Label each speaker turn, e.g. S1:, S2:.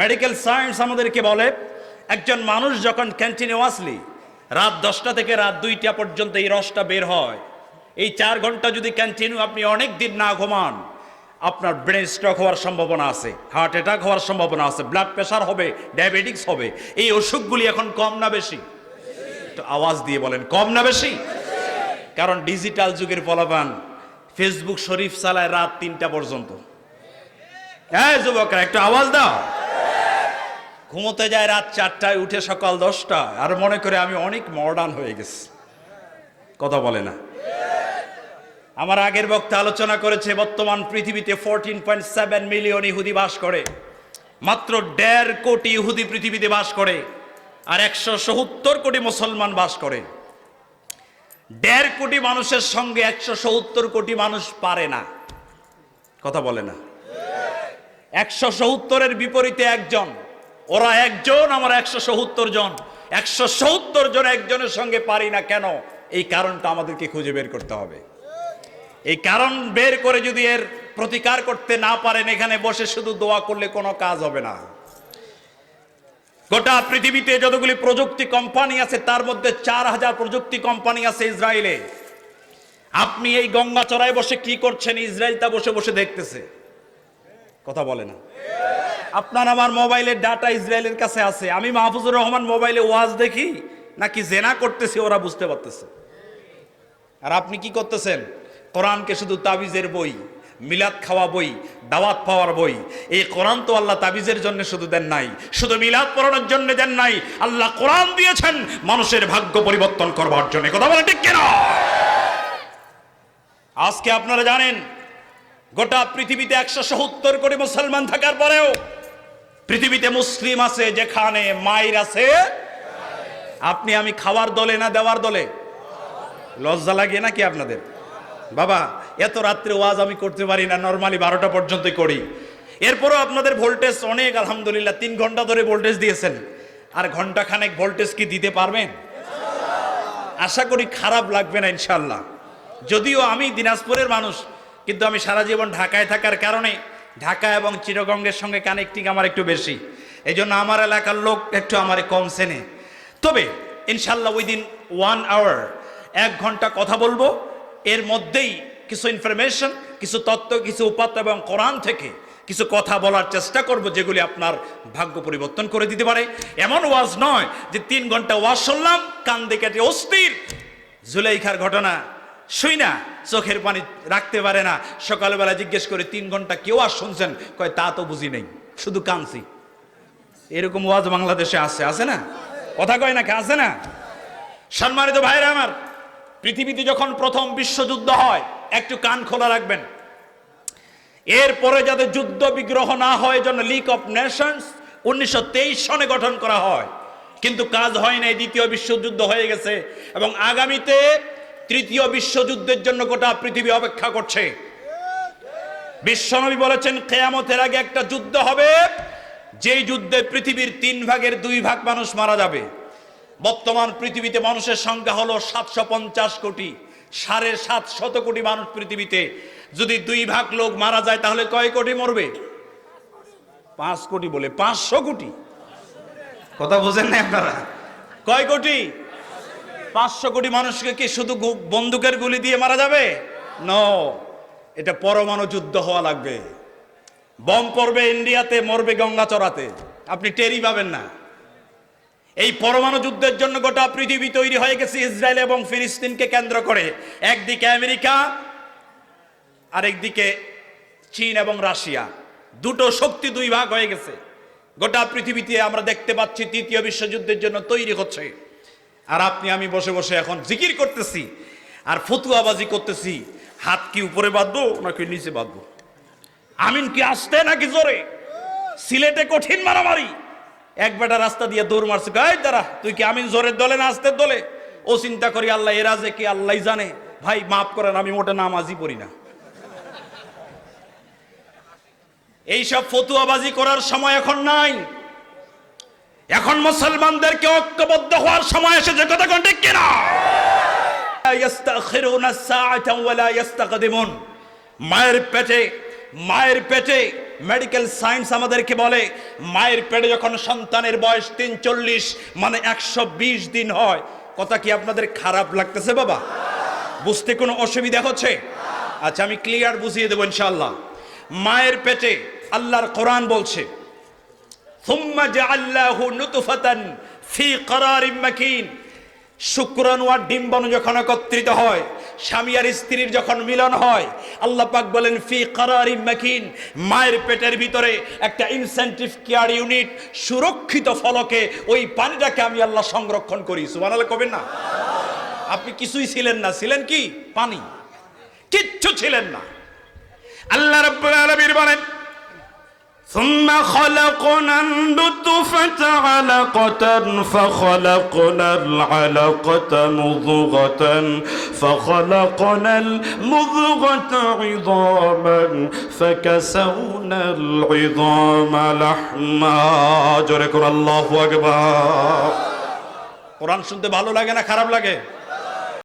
S1: Medical science আমাদেরকে বলে, একজন মানুষ যখন কন্টিনিউয়াসলি রাত দশটা থেকে রাত দুইটা পর্যন্ত এই রসটা বের হয়, এই চার ঘণ্টা যদি কন্টিনিউ আপনি অনেক দিন না ঘুমান, আপনার ব্রেন স্ট্রোক হওয়ার সম্ভাবনা আছে হার্ট অ্যাটাক হওয়ার সম্ভাবনা আছে ব্লাড প্রেশার হবে ডায়াবেটিক্স হবে, এই অসুখগুলি এখন কম না বেশি? একটু আওয়াজ দিয়ে বলেন, কম না বেশি? কারণ ডিজিটাল যুগের ফলাফান ফেসবুক শরীফ চালায় রাত তিনটা পর্যন্ত। হ্যাঁ যুবকরা, একটু আওয়াজ দাও। ঘুমোতে যায় রাত চারটায়, উঠে সকাল দশটায়। আর মনে করে আমি অনেক মডার্ন হয়ে গেছি। কথা বলে না। আমার আগের বক্তা আলোচনা করেছে, বর্তমান পৃথিবীতে ফোরটিন পয়েন্ট সেভেন মিলিয়ন ইহুদি বাস করে। মাত্র দেড় কোটি ইহুদি পৃথিবীতে বাস করে, আর একশো সত্তর কোটি মুসলমান বাস করে। দেড় কোটি মানুষের সঙ্গে একশো সত্তর কোটি মানুষ পারে না। কথা বলে না। একশো সত্তরের বিপরীতে একজন ওরা একজন, আমার একশো সত্তর জন। একশো সত্তর জন একজনের সঙ্গে পারি না কেন? এই কারণটা আমাদেরকে খুঁজে বের করতে হবে। এই কারণ বের করে যদি এর প্রতিকার করতে না পারেন, এখানে বসে শুধু দোয়া করলে কোনো কাজ হবে না। গোটা পৃথিবীতে যতগুলি প্রযুক্তি কোম্পানি আছে, তার মধ্যে চার হাজার প্রযুক্তি কোম্পানি আছে ইসরায়েলে। আপনি এই গঙ্গা চড়ায় বসে কি করছেন? ইসরায়েল তা বসে বসে দেখতেছে। কথা বলে না। আপনার আমার মোবাইলের ডাটা ইসরায়েলের কাছে আছে। আমি মাহফুজুর রহমান মোবাইলে ওয়াজ দেখি, নাকি জেনা করতেছি, ওরা বুঝতে পারতেছে। আর আপনি কি করতেছেন? কোরআনকে শুধু তাবিজের বই, মিলাদ খাওয়া বই, দাওয়াত পাওয়ার বই। এই কোরআন তো আল্লাহ তাবিজের জন্য শুধু দেন নাই, শুধু মিলাদ পড়ানোর জন্য দেন নাই। আল্লাহ কোরআন দিয়েছেন, মানুষের ভাগ্য পরিবর্তন করবার জন্য। কথা বলে ঠিক কেন? আজকে আপনারা জানেন, গোটা পৃথিবীতে একশো সত্তর কোটি মুসলমান থাকার পরেও পৃথিবীতে মুসলিম আছে যেখানে মায়ের আছে। আপনি আমি খাওয়ার দলে না দেওয়ার দলে? লজ্জা লাগে নাকি আপনাদের? বাবা, এত রাত্রে ওয়াজ আমি করতে পারি না নর্মালি বারোটা পর্যন্ত করি। এরপরও আপনাদের ভোল্টেজ অনেক, আলহামদুলিল্লাহ, তিন ঘণ্টা ধরে ভোল্টেজ দিয়েছেন। আর ঘণ্টা খানেক ভোল্টেজ কি দিতে পারবেন? আশা করি খারাপ লাগবে না ইনশাল্লাহ যদিও আমি দিনাজপুরের মানুষ, কিন্তু আমি সারা জীবন ঢাকায় থাকার কারণে ঢাকা এবং চিরগঙ্গের সঙ্গে কানেক্টিং আমার একটু বেশি। এই জন্য আমার এলাকার লোক একটু আমার কম চেনে। তবে, ইনশাল্লাহ উইদিন ওয়ান আওয়ার এক ঘণ্টা কথা বলব। এর মধ্যেই কিছু ইনফরমেশন কিছু তত্ত্ব কিছু উপাত্ত এবং কোরআন থেকে কিছু কথা বলার চেষ্টা করব, যেগুলি আপনার ভাগ্য পরিবর্তন করে দিতে পারে। এমন ওয়াজ নয় যে তিন ঘণ্টা ওয়াজ শুনলাম কান্দে কেটে অস্থির জুলাইখার ঘটনা। শুই না, চোখের পানি রাখতে পারে না। সকালবেলা জিজ্ঞেস করে, তিন ঘণ্টা কেউ আর শুনছেন? কয়, তা তো বুঝি নেই, শুধু কানছি এরকম ওয়াজ বাংলাদেশে আছে আছে না? কথা কয় না আছে না? সম্মানিত ভাইরা আমার, পৃথিবীতে যখন প্রথম বিশ্বযুদ্ধ হয়, একটু কান খোলা রাখবেন। এরপরে যাতে যুদ্ধ বিগ্রহ না হয় জন্য লিগ অফ নেশনস উনিশশো তেইশ সনে গঠন করা হয়। কিন্তু কাজ হয় নাই, দ্বিতীয় বিশ্বযুদ্ধ হয়ে গেছে এবং আগামীতে তৃতীয় বিশ্বযুদ্ধের জন্য গোটা পৃথিবী অপেক্ষা করছে। বিশ্বনবী বলেছেন কেয়ামতের আগে একটা যুদ্ধ হবে। যেই যুদ্ধে পৃথিবীর তিন ভাগের দুই ভাগ মানুষ মারা যাবে। বর্তমান পৃথিবীতে মানুষের সংখ্যা হলো সাতশো পঞ্চাশ কোটি। সাড়ে সাত শত কোটি মানুষ পৃথিবীতে। যদি দুই ভাগ লোক মারা যায় তাহলে কয় কোটি মরবে? পাঁচ কোটি বলে পাঁচশো কোটি। কথা বোঝেন না আপনারা? কয় কোটি? পাঁচশো কোটি মানুষকে কি শুধু বন্দুকের গুলি দিয়ে মারা যাবে? ন এটা পরমাণু যুদ্ধ হওয়া লাগবে। বম পড়বে ইন্ডিয়াতে, মরবে গঙ্গা চড়াতে আপনি টেরি পাবেন না। এই পরমাণু যুদ্ধের জন্য গোটা পৃথিবী তৈরি হয়ে গেছে ইসরায়েল এবং ফিলিস্তিনকে কেন্দ্র করে। একদিকে আমেরিকা, আরেকদিকে চীন এবং রাশিয়া। দুটো শক্তি দুই ভাগ হয়ে গেছে। গোটা পৃথিবীতে আমরা দেখতে পাচ্ছি তৃতীয় বিশ্বযুদ্ধের জন্য তৈরি হচ্ছে। আর আপনি, আমি বসে বসে এখন জিকির করতেছি আর ফতুয়াবাজি করতেছি। হাত কি উপরে বাঁধবো নাকি নিচে বাঁধবো? আমিন কি আসতে নাকি জোরে? সিলেটে কঠিন মারামারি। এক বেটা রাস্তা দিয়ে দৌড় মারছে গাই দাঁড়া, তুই কি আমিন জোরের দলে না আসতে দলে? ও চিন্তা করি, আল্লাহ এরা যে কি আল্লাহ জানে? ভাই, মাফ করেন, আমি মোটে নামাজই পড়ি না। এইসব ফতুয়াবাজি করার সময় এখন নাই। এখন মুসলমানদেরকে ঐক্যবদ্ধ হওয়ার সময় এসেছে। কথা কোন ঠিক কিনা? মায়ের পেটে মায়ের পেটে মেডিকেল সায়েন্স আমাদেরকে বলে, মায়ের পেটে যখন সন্তানের বয়স তিন চল্লিশ মানে একশো বিশ দিন হয়, কথা কি আপনাদের খারাপ লাগতেছে বাবা? বুঝতে কোনো অসুবিধা হচ্ছে? আচ্ছা আমি ক্লিয়ার বুঝিয়ে দেবো ইনশাআল্লাহ। মায়ের পেটে আল্লাহর কোরআন বলছে সুম্মা জাআল্লাহু নুতফাতান ফি করারিম মাকিন শুক্রাণু আর ডিম্বাণু যখন একত্রিত হয়, স্বামী আর স্ত্রীর যখন মিলন হয়, আল্লাহ পাক বলেন, ফি করারি মাকিন। মায়ের পেটের ভিতরে একটা ইনসেন্টিভ কেয়ার ইউনিট সুরক্ষিত ফলকে ওই পানিটাকে আমি আল্লাহ সংরক্ষণ করি। সুবহানাল্লাহ কবেন না? আপনি কিছুই ছিলেন না। ছিলেন কি? পানি। কিচ্ছু ছিলেন না। আল্লাহ রাব্বুল আলামিন বলেন
S2: ثم خلقنا النطفة علقة فخلقنا العلقة مضغة فخلقنا المضغة عظاما فكسونا العظام لحما جركر الله أكبر
S1: কোরআন শুনতে ভালো লাগে না খারাপ লাগে